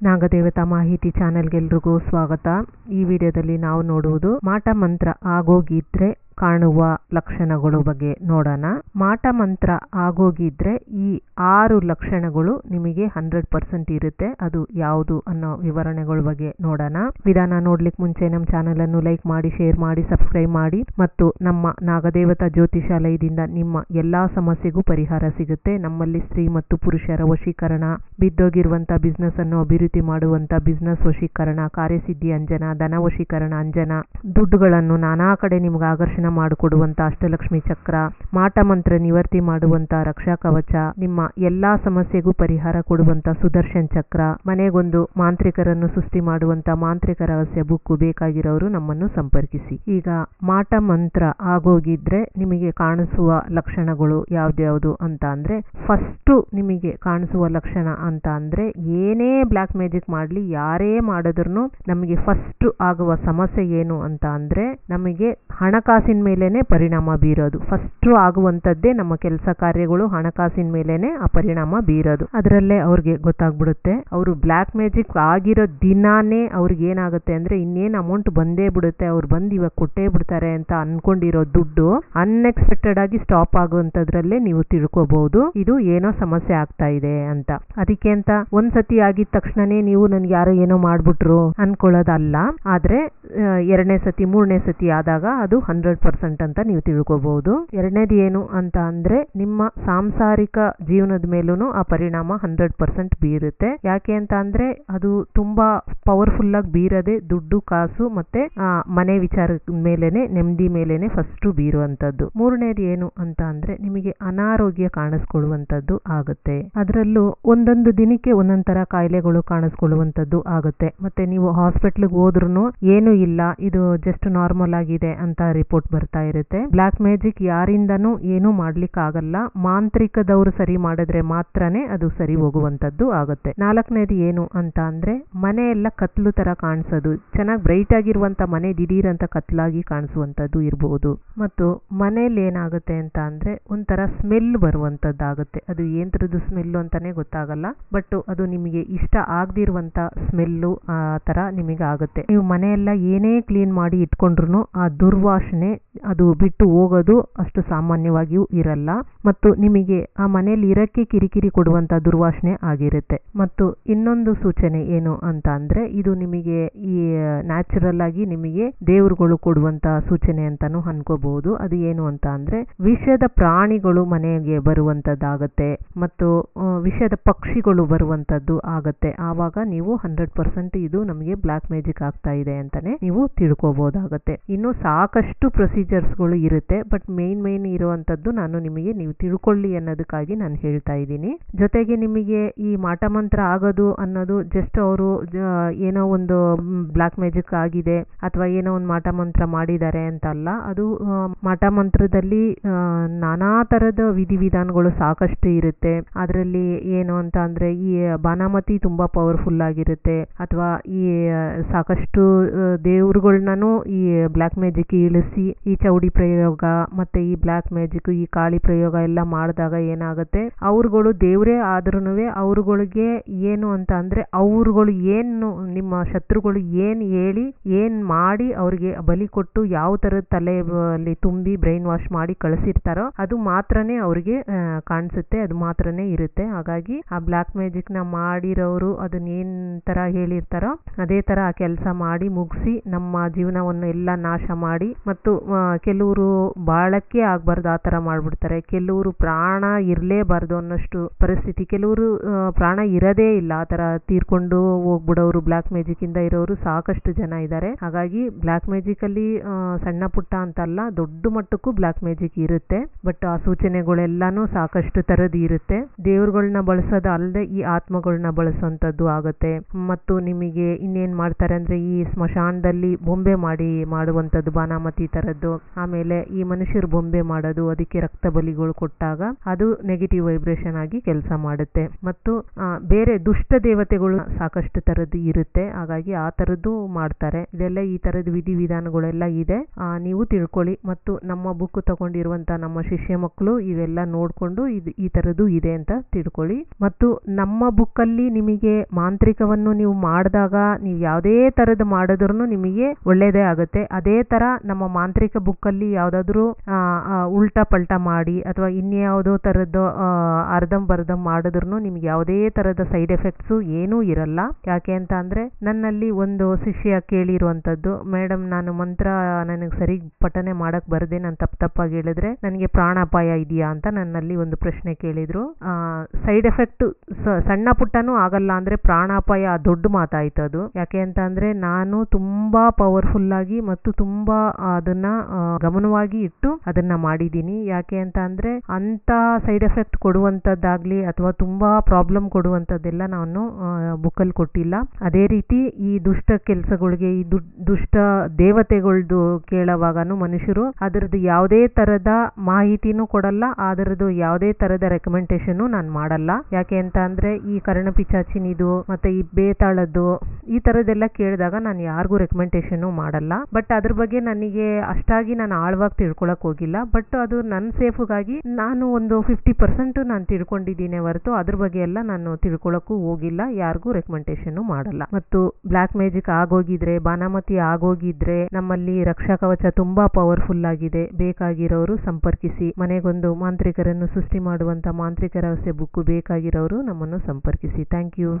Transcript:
ನಾಗದೇವತಾ ಮಾಹಿತಿ ಚಾನೆಲ್ಗೆಲ್ರಿಗೂ ಸ್ವಾಗತ. ಈ ವಿಡಿಯೋದಲ್ಲಿ ನಾವು ನೋಡುವುದು ಮಾಟ ಮಂತ್ರ ಆಗೋಗಿದ್ರೆ ಕಾಣುವ ಲಕ್ಷಣಗಳು ಬಗ್ಗೆ ನೋಡೋಣ. ಮಾಟ ಮಂತ್ರ ಆಗೋಗಿದ್ರೆ ಈ ಆರು ಲಕ್ಷಣಗಳು ನಿಮಗೆ ಹಂಡ್ರೆಡ್ ಪರ್ಸೆಂಟ್ ಇರುತ್ತೆ. ಅದು ಯಾವುದು ಅನ್ನೋ ವಿವರಣೆಗಳ ಬಗ್ಗೆ ನೋಡೋಣ. ವಿಧಾನ ನೋಡ್ಲಿಕ್ಕೆ ಮುಂಚೆ ನಮ್ಮ ಚಾನೆಲ್ ಅನ್ನು ಲೈಕ್ ಮಾಡಿ, ಶೇರ್ ಮಾಡಿ, ಸಬ್ಸ್ಕ್ರೈಬ್ ಮಾಡಿ ಮತ್ತು ನಮ್ಮ ನಾಗದೇವತಾ ಜ್ಯೋತಿಷಾಲಯದಿಂದ ನಿಮ್ಮ ಎಲ್ಲಾ ಸಮಸ್ಯೆಗೂ ಪರಿಹಾರ ಸಿಗುತ್ತೆ. ನಮ್ಮಲ್ಲಿ ಸ್ತ್ರೀ ಮತ್ತು ಪುರುಷರ ವಶೀಕರಣ ಬಿದ್ದೋಗಿರುವಂತ ಬಿಸ್ನೆಸ್ ಅನ್ನು ಅಭಿವೃದ್ಧಿ ಮಾಡುವಂತ ಬಿಸ್ನೆಸ್ ವಶೀಕರಣ, ಕಾರ್ಯಸಿದ್ಧಿ ಅಂಜನ, ಧನ ವಶೀಕರಣ ಅಂಜನ, ದುಡ್ಡುಗಳನ್ನು ನಾನಾ ಕಡೆ ನಿಮ್ಗೆ ಆಕರ್ಷಣ ಮಾಡಿಕೊಡುವಂತ ಅಷ್ಟಲಕ್ಷ್ಮಿ ಚಕ್ರ, ಮಾಟ ಮಂತ್ರ ನಿವರ್ತಿ ಮಾಡುವಂತ ರಕ್ಷಾ ಕವಚ, ನಿಮ್ಮ ಎಲ್ಲಾ ಸಮಸ್ಯೆಗೂ ಪರಿಹಾರ ಕೊಡುವಂತ ಸುದರ್ಶನ್ ಚಕ್ರ, ಮನೆಗೊಂದು ಮಾಂತ್ರಿಕರನ್ನು ಸೃಷ್ಟಿ ಮಾಡುವಂತ ಮಾಂತ್ರಿಕ ರಹಸ್ಯ ಬುಕ್ಕು ಬೇಕಾಗಿರೋರು ನಮ್ಮನ್ನು ಸಂಪರ್ಕಿಸಿ. ಈಗ ಮಾಟ ಮಂತ್ರ ಆಗೋಗಿದ್ರೆ ನಿಮಗೆ ಕಾಣಿಸುವ ಲಕ್ಷಣಗಳು ಯಾವ್ದ್ಯಾವ್ದು ಅಂತ ಅಂದ್ರೆ, ಫಸ್ಟ್ ನಿಮಗೆ ಕಾಣಿಸುವ ಲಕ್ಷಣ ಅಂತ ಅಂದ್ರೆ, ಏನೇ ಬ್ಲ್ಯಾಕ್ ಮ್ಯಾಜಿಕ್ ಮಾಡ್ಲಿ, ಯಾರೇ ಮಾಡಿದ್ರು ನಮಗೆ ಫಸ್ಟ್ ಆಗುವ ಸಮಸ್ಯೆ ಏನು ಅಂತ ಅಂದ್ರೆ, ನಮಗೆ ಹಣಕಾಸಿನ ಮೇಲೇನೆ ಪರಿಣಾಮ ಬೀರೋದು. ಫಸ್ಟ್ ಆಗುವಂತದ್ದೇ ನಮ್ಮ ಕೆಲಸ ಕಾರ್ಯಗಳು, ಹಣಕಾಸಿನ ಮೇಲೇನೆ ಆ ಪರಿಣಾಮ ಬೀರೋದು. ಅದರಲ್ಲೇ ಅವ್ರಿಗೆ ಗೊತ್ತಾಗ್ಬಿಡುತ್ತೆ. ಅವರು ಬ್ಲ್ಯಾಕ್ ಮ್ಯಾಜಿಕ್ ಆಗಿರೋ ದಿನಾನೇ ಅವ್ರಿಗೆ ಏನಾಗುತ್ತೆ ಅಂದ್ರೆ ಇನ್ನೇನು ಅಮೌಂಟ್ ಬಂದೇ ಬಿಡುತ್ತೆ. ಅವ್ರು ಬಂದು ಇವಾಗ ಕೊಟ್ಟೇ ಬಿಡ್ತಾರೆ ಅಂತ ಅನ್ಕೊಂಡಿರೋ ದುಡ್ಡು ಅನ್ಎಕ್ಸ್ಪೆಕ್ಟೆಡ್ ಆಗಿ ಸ್ಟಾಪ್ ಆಗುವಂತದ್ರಲ್ಲೇ ನೀವು ತಿಳ್ಕೊಬಹುದು ಇದು ಏನೋ ಸಮಸ್ಯೆ ಆಗ್ತಾ ಇದೆ ಅಂತ. ಅದಕ್ಕೆ ಅಂತ ಒಂದ್ಸತಿ ಆಗಿದ ತಕ್ಷಣನೇ ನೀವು ನನ್ಗೆ ಯಾರೋ ಏನೋ ಮಾಡ್ಬಿಟ್ರು ಅನ್ಕೊಳ್ಳೋದಲ್ಲ. ಆದ್ರೆ ಎರಡನೇ ಸತಿ, ಮೂರನೇ ಸತಿ ಆದಾಗ ಅದು ಹಂಡ್ರೆಡ್ ಪರ್ಸೆಂಟ್ ಅಂತ ನೀವು ತಿಳ್ಕೊಬಹುದು ಎರಡನೇದು ಏನು ಅಂತ ಅಂದ್ರೆ ನಿಮ್ಮ ಸಾಂಸಾರಿಕ ಜೀವನದ ಮೇಲೂ ಆ ಪರಿಣಾಮ ಹಂಡ್ರೆಡ್ ಪರ್ಸೆಂಟ್ ಬೀರುತ್ತೆ. ಯಾಕೆ ಅಂತ ಅಂದ್ರೆ ಅದು ತುಂಬಾ ಪವರ್ಫುಲ್ ಆಗಿ ಬೀರದೆ ದುಡ್ಡು, ಕಾಸು ಮತ್ತೆ ಮನೆ ವಿಚಾರದ ಮೇಲೇನೆ, ನೆಮ್ಮದಿ ಮೇಲೇನೆ ಫಸ್ಟ್ ಬೀರುವಂತದ್ದು ಮೂರನೇದು ಏನು ಅಂತ ಅಂದ್ರೆ ನಿಮಗೆ ಅನಾರೋಗ್ಯ ಕಾಣಿಸ್ಕೊಳ್ಳುವಂತದ್ದು ಆಗುತ್ತೆ. ಅದರಲ್ಲೂ ಒಂದೊಂದು ದಿನಕ್ಕೆ ಒಂದೊಂದ್ ತರ ಕಾಯಿಲೆಗಳು ಕಾಣಿಸ್ಕೊಳ್ಳುವಂತದ್ದು ಆಗುತ್ತೆ. ಮತ್ತೆ ನೀವು ಹಾಸ್ಪಿಟ್ಲಿಗೆ ಹೋದ್ರು ಏನು ಇಲ್ಲ, ಇದು ಜಸ್ಟ್ ನಾರ್ಮಲ್ ಆಗಿದೆ ಅಂತ ರಿಪೋರ್ಟ್ ಬರ್ತಾ ಇರುತ್ತೆ. ಬ್ಲಾಕ್ ಮ್ಯಾಜಿಕ್ ಯಾರಿಂದನೂ ಏನು ಮಾಡ್ಲಿಕ್ಕೆ ಆಗಲ್ಲ ಮಾಂತ್ರಿಕದವರು ಸರಿ ಮಾಡಿದ್ರೆ ಮಾತ್ರನೇ ಅದು ಸರಿ ಹೋಗುವಂತದ್ದು ಆಗುತ್ತೆ. ನಾಲ್ಕನೇದು ಏನು ಅಂತ ಅಂದ್ರೆ ಮನೆ ಎಲ್ಲ ಕತ್ಲು ತರ ಕಾಣಿಸೋದು. ಚೆನ್ನಾಗಿ ಬ್ರೈಟ್ ಆಗಿರುವಂತ ಮನೆ ದಿಢೀರಂತ ಕತ್ಲಾಗಿ ಕಾಣಿಸುವಂತದ್ದು ಇರಬಹುದು ಮತ್ತು ಮನೇಲಿ ಏನಾಗುತ್ತೆ ಅಂತ ಅಂದ್ರೆ, ಒಂಥರ ಸ್ಮೆಲ್ ಬರುವಂತದ್ದಾಗುತ್ತೆ ಅದು ಏಂತ್ರದ್ದು ಸ್ಮೆಲ್ ಅಂತಾನೆ ಗೊತ್ತಾಗಲ್ಲ. ಬಟ್ ಅದು ನಿಮಗೆ ಇಷ್ಟ ಆಗದಿರುವಂತ ಸ್ಮೆಲ್ಲು ಆ ತರ ನಿಮಗೆ ಆಗುತ್ತೆ ನೀವು ಮನೆಯೆಲ್ಲ ಏನೇ ಕ್ಲೀನ್ ಮಾಡಿ ಇಟ್ಕೊಂಡ್ರು ಆ ದುರ್ವಾಸನೆ ಅದು ಬಿಟ್ಟು ಹೋಗೋದು ಅಷ್ಟು ಸಾಮಾನ್ಯವಾಗಿಯೂ ಇರಲ್ಲ. ಮತ್ತು ನಿಮಗೆ ಆ ಮನೆಯಲ್ಲಿ ಇರಕ್ಕೆ ಕಿರಿಕಿರಿ ಕೊಡುವಂತ ದುರ್ವಾಸನೆ ಆಗಿರುತ್ತೆ. ಮತ್ತು ಇನ್ನೊಂದು ಸೂಚನೆ ಏನು ಅಂತ ಅಂದ್ರೆ ಇದು ನಿಮಗೆ ಈ ನ್ಯಾಚುರಲ್ ಆಗಿ ನಿಮಗೆ ದೇವರುಗಳು ಕೊಡುವಂತ ಸೂಚನೆ ಅಂತಾನು ಅನ್ಕೋಬಹುದು. ಅದು ಏನು ಅಂತ ಅಂದ್ರೆ ವಿಷದ ಪ್ರಾಣಿಗಳು ಮನೆಗೆ ಬರುವಂತದ್ದಾಗತ್ತೆ ಮತ್ತು ವಿಷದ ಪಕ್ಷಿಗಳು ಬರುವಂತದ್ದು ಆಗತ್ತೆ. ಆವಾಗ ನೀವು ಹಂಡ್ರೆಡ್ ಪರ್ಸೆಂಟ್ ಇದು ನಮಗೆ ಬ್ಲಾಕ್ ಮ್ಯಾಜಿಕ್ ಆಗ್ತಾ ಇದೆ ಅಂತಾನೆ ನೀವು ತಿಳ್ಕೋಬಹುದಾಗತ್ತೆ ಇನ್ನು ಸಾಕಷ್ಟು ಪ್ರೊಸೀಜರ್ಸ್ಗಳು ಇರುತ್ತೆ ಬಟ್ ಮೇನ್ ಮೇನ್ ಇರುವಂತದ್ದು ನಾನು ನಿಮಗೆ ನೀವು ತಿಳ್ಕೊಳ್ಳಿ ಅನ್ನೋದಕ್ಕಾಗಿ ನಾನು ಹೇಳ್ತಾ ಇದ್ದೀನಿ. ಜೊತೆಗೆ ನಿಮಗೆ ಈ ಮಾಟ ಮಂತ್ರ ಆಗೋದು ಅನ್ನೋದು ಜಸ್ಟ್ ಅವರು ಏನೋ ಒಂದು ಬ್ಲ್ಯಾಕ್ ಮ್ಯಾಜಿಕ್ ಆಗಿದೆ ಅಥವಾ ಏನೋ ಒಂದು ಮಾಟ ಮಂತ್ರ ಮಾಡಿದ್ದಾರೆ ಅಂತಲ್ಲ, ಅದು ಮಾಟ ಮಂತ್ರದಲ್ಲಿ ನಾನಾ ತರದ ವಿಧಿವಿಧಾನಗಳು ಸಾಕಷ್ಟು ಇರುತ್ತೆ. ಅದರಲ್ಲಿ ಏನು ಅಂತ ಅಂದ್ರೆ ಈ ಬಾನಾಮತಿ ತುಂಬಾ ಪವರ್ಫುಲ್ ಆಗಿರುತ್ತೆ. ಅಥವಾ ಈ ಸಾಕಷ್ಟು ದೇವ್ರುಗಳ್ನೂ ಈ ಬ್ಲ್ಯಾಕ್ ಮ್ಯಾಜಿಕ್ ಇಳಿಸಿ ಈ ಚೌಡಿ ಪ್ರಯೋಗ ಮತ್ತೆ ಈ ಬ್ಲ್ಯಾಕ್ ಮ್ಯಾಜಿಕ್ ಈ ಕಾಳಿ ಪ್ರಯೋಗ ಎಲ್ಲ ಮಾಡಿದಾಗ ಏನಾಗುತ್ತೆ? ಅವ್ರುಗಳು ದೇವರೇ ಆದ್ರೂ ಅವ್ರುಗಳಿಗೆ ಏನು ಅಂತ ಅಂದ್ರೆ ಅವ್ರುಗಳು ಏನು, ನಿಮ್ಮ ಶತ್ರುಗಳು ಏನು ಹೇಳಿ, ಏನ್ ಮಾಡಿ ಅವ್ರಿಗೆ ಬಲಿ ಕೊಟ್ಟು ಯಾವ ತಲೆ ತಲೆಯಲ್ಲಿ ತುಂಬಿ ಬ್ರೈನ್ ವಾಶ್ ಮಾಡಿ ಕಳಿಸಿರ್ತಾರೋ ಅದು ಮಾತ್ರನೇ ಅವ್ರಿಗೆ ಕಾಣಿಸುತ್ತೆ, ಅದು ಮಾತ್ರನೇ ಇರುತ್ತೆ. ಹಾಗಾಗಿ ಆ ಬ್ಲ್ಯಾಕ್ ಮ್ಯಾಜಿಕ್ನ ಮಾಡಿರೋರು ಅದನ್ನ ಏನ್ ತರ ಹೇಳಿರ್ತಾರೋ ಅದೇ ತರ ಆ ಕೆಲಸ ಮಾಡಿ ಮುಗಿಸಿ ನಮ್ಮ ಜೀವನವನ್ನು ಎಲ್ಲ ನಾಶ ಮಾಡಿ ಮತ್ತು ಕೆಲವರು ಬಾಳಕ್ಕೆ ಆಗಬಾರ್ದು ಆ ಥರ ಮಾಡಿಬಿಡ್ತಾರೆ. ಕೆಲವರು ಪ್ರಾಣ ಇರಲೇಬಾರ್ದು ಅನ್ನೋಷ್ಟು ಪರಿಸ್ಥಿತಿ. ಕೆಲವರು ಪ್ರಾಣ ಇರೋದೇ ಇಲ್ಲ ಆ ತರ ತೀರ್ಕೊಂಡು ಹೋಗ್ಬಿಡೋರು ಬ್ಲ್ಯಾಕ್ ಮ್ಯಾಜಿಕ್ ಇಂದ ಇರೋರು ಸಾಕಷ್ಟು ಜನ ಇದ್ದಾರೆ. ಹಾಗಾಗಿ ಬ್ಲ್ಯಾಕ್ ಮ್ಯಾಜಿಕ್ ಅಲ್ಲಿ ಸಣ್ಣ ಪುಟ್ಟ ಅಂತಲ್ಲ, ದೊಡ್ಡ ಮಟ್ಟಕ್ಕೂ ಬ್ಲ್ಯಾಕ್ ಮ್ಯಾಜಿಕ್ ಇರುತ್ತೆ. ಬಟ್ ಆ ಸೂಚನೆಗಳೆಲ್ಲಾನು ಸಾಕಷ್ಟು ಥರದ್ದು ಇರುತ್ತೆ. ದೇವ್ರುಗಳನ್ನ ಬಳಸೋದು ಅಲ್ಲದೆ ಈ ಆತ್ಮಗಳನ್ನ ಬಳಸುವಂತದ್ದು ಆಗುತ್ತೆ. ಮತ್ತು ನಿಮಗೆ ಇನ್ನೇನ್ ಮಾಡ್ತಾರೆ ಅಂದ್ರೆ ಈ ಸ್ಮಶಾನದಲ್ಲಿ ಬೊಂಬೆ ಮಾಡಿ ಮಾಡುವಂತದ್ದು ಬಾನಾಮತಿ ತರದ್ದು ಮಾಡುವಂಥದ್ದು ಆಮೇಲೆ ಈ ಮನುಷ್ಯರು ಬೊಂಬೆ ಮಾಡೋದು, ಅದಕ್ಕೆ ರಕ್ತ ಬಲಿಗಳು ಕೊಟ್ಟಾಗ ಅದು ನೆಗೆಟಿವ್ ವೈಬ್ರೇಷನ್ ಆಗಿ ಕೆಲಸ ಮಾಡುತ್ತೆ. ಮತ್ತು ಬೇರೆ ದುಷ್ಟ ದೇವತೆಗಳು ಸಾಕಷ್ಟು ತರದ್ದು ಇರುತ್ತೆ. ಹಾಗಾಗಿ ಆ ತರದ್ದು ಮಾಡ್ತಾರೆ. ಇದೆಲ್ಲ ಈ ತರದ ವಿಧಿವಿಧಾನಗಳೆಲ್ಲ ಇದೆ. ನೀವು ತಿಳ್ಕೊಳ್ಳಿ. ಮತ್ತು ನಮ್ಮ ಬುಕ್ ತಗೊಂಡಿರುವಂತ ನಮ್ಮ ಶಿಷ್ಯ ಮಕ್ಕಳು ಇವೆಲ್ಲ ನೋಡ್ಕೊಂಡು ಇದು ಈ ತರದ್ದು ಇದೆ ಅಂತ ತಿಳ್ಕೊಳ್ಳಿ. ಮತ್ತು ನಮ್ಮ ಬುಕ್ ಅಲ್ಲಿ ನಿಮಗೆ ಮಾಂತ್ರಿಕವನ್ನು ನೀವು ಮಾಡಿದಾಗ ನೀವು ಯಾವುದೇ ತರದ್ದು ಮಾಡಿದ್ರು ನಿಮಗೆ ಒಳ್ಳೆಯದೇ ಆಗುತ್ತೆ. ಅದೇ ತರ ನಮ್ಮ ಮಾಂತ್ರಿಕ ಬುಕ್ಕಲ್ಲಿ ಯಾವುದಾದ್ರೂ ಉಲ್ಟಾ ಪಲ್ಟಾ ಮಾಡಿ ಅಥವಾ ಇನ್ಯಾವುದೋ ಥರದ್ದು ಅರ್ಧಂ ಬರ್ಧಂ ಮಾಡಿದ್ರು ನಿಮ್ಗೆ ಯಾವುದೇ ಥರದ ಸೈಡ್ ಎಫೆಕ್ಟ್ಸು ಏನೂ ಇರಲ್ಲ. ಯಾಕೆ ಅಂತ ಅಂದರೆ ನನ್ನಲ್ಲಿ ಒಂದು ಶಿಷ್ಯ ಕೇಳಿರುವಂಥದ್ದು ಮೇಡಮ್ ನಾನು ಮಂತ್ರ ನನಗೆ ಸರಿ ಪಠನೆ ಮಾಡಕ್ಕೆ ಬರದೆ, ನಾನು ತಪ್ಪು ತಪ್ಪಾಗಿ ಹೇಳಿದ್ರೆ ನನಗೆ ಪ್ರಾಣಾಪಾಯ ಇದೆಯಾ? ಅಂತ ನನ್ನಲ್ಲಿ ಒಂದು ಪ್ರಶ್ನೆ ಕೇಳಿದ್ರು. ಸೈಡ್ ಎಫೆಕ್ಟ್ ಸಣ್ಣ ಪುಟ್ಟನೂ ಆಗಲ್ಲ ಅಂದ್ರೆ ಪ್ರಾಣಾಪಾಯ ದೊಡ್ಡ ಮಾತಾಯಿತು ಅದು ಯಾಕೆ ಅಂತ ಅಂದ್ರೆ ನಾನು ತುಂಬಾ ಪವರ್ಫುಲ್ ಆಗಿ ಮತ್ತು ತುಂಬಾ ಅದನ್ನ ಗಮನವಾಗಿ ಇಟ್ಟು ಅದನ್ನ ಮಾಡಿದ್ದೀನಿ. ಯಾಕೆ ಅಂತ ಅಂದ್ರೆ ಅಂತ ಸೈಡ್ ಎಫೆಕ್ಟ್ ಕೊಡುವಂತದ್ದಾಗ್ಲಿ ಅಥವಾ ತುಂಬಾ ಪ್ರಾಬ್ಲಮ್ ಕೊಡುವಂತದ್ದೆಲ್ಲ ನಾನು ಬುಕ್ಕಲ್ಲಿ ಕೊಟ್ಟಿಲ್ಲ. ಅದೇ ರೀತಿ ಈ ದುಷ್ಟ ಕೆಲಸಗಳಿಗೆ, ಈ ದುಷ್ಟ ದೇವತೆಗಳದ್ದು ಕೇಳುವಾಗನು ಮನುಷ್ಯರು ಅದರದ್ದು ಯಾವುದೇ ತರದ ಮಾಹಿತಿನೂ ಕೊಡಲ್ಲ, ಅದರದ್ದು ಯಾವುದೇ ತರದ ರೆಕಮೆಂಡೇಶನ್ ನಾನು ಮಾಡಲ್ಲ. ಯಾಕೆ ಅಂತ ಅಂದ್ರೆ ಈ ಕರ್ಣಪಿಚಾಚಿನಿದು ಮತ್ತೆ ಈ ಬೇತಾಳದ್ದು ಈ ತರದೆಲ್ಲ ಕೇಳಿದಾಗ ನಾನು ಯಾರಿಗೂ ರೆಕಮೆಂಡೇಶನ್ ಮಾಡಲ್ಲ. ಬಟ್ ಅದ್ರ ಬಗ್ಗೆ ನನಗೆ ಅಷ್ಟಾಗಿ ನಾನು ಆಳವಾಗಿ ತಿಳ್ಕೊಳಕ್ ಹೋಗಿಲ್ಲ ಬಟ್ ಅದು ನನ್ನ ಸೇಫ್ಗಾಗಿ ನಾನು ಒಂದು ಫಿಫ್ಟಿ ಪರ್ಸೆಂಟ್ ನಾನು ತಿಳ್ಕೊಂಡಿದ್ದೀನಿ ಹೊರತು ಅದ್ರ ಬಗ್ಗೆ ಎಲ್ಲ ನಾನು ತಿಳ್ಕೊಳಕ್ಕೂ ಹೋಗಿಲ್ಲ, ಯಾರಿಗೂ ರೆಕಮೆಂಡೇಶನ್ ಮಾಡಲ್ಲ. ಮತ್ತು ಬ್ಲ್ಯಾಕ್ ಮ್ಯಾಜಿಕ್ ಆಗೋಗಿದ್ರೆ, ಬಾನಾಮತಿ ಆಗೋಗಿದ್ರೆ ನಮ್ಮಲ್ಲಿ ರಕ್ಷಾ ಕವಚ ತುಂಬಾ ಪವರ್ಫುಲ್ ಆಗಿದೆ. ಬೇಕಾಗಿರೋರು ಸಂಪರ್ಕಿಸಿ, ಮನೆಗೊಂದು ಮಾಂತ್ರಿಕರನ್ನು ಸೃಷ್ಟಿ ಮಾಡುವಂತ ಮಾಂತ್ರಿಕ ರಹಸ್ಯ ಬುಕ್ ಬೇಕಾಗಿರೋರು ನಮ್ಮನ್ನು ಸಂಪರ್ಕಿಸಿ. Thank you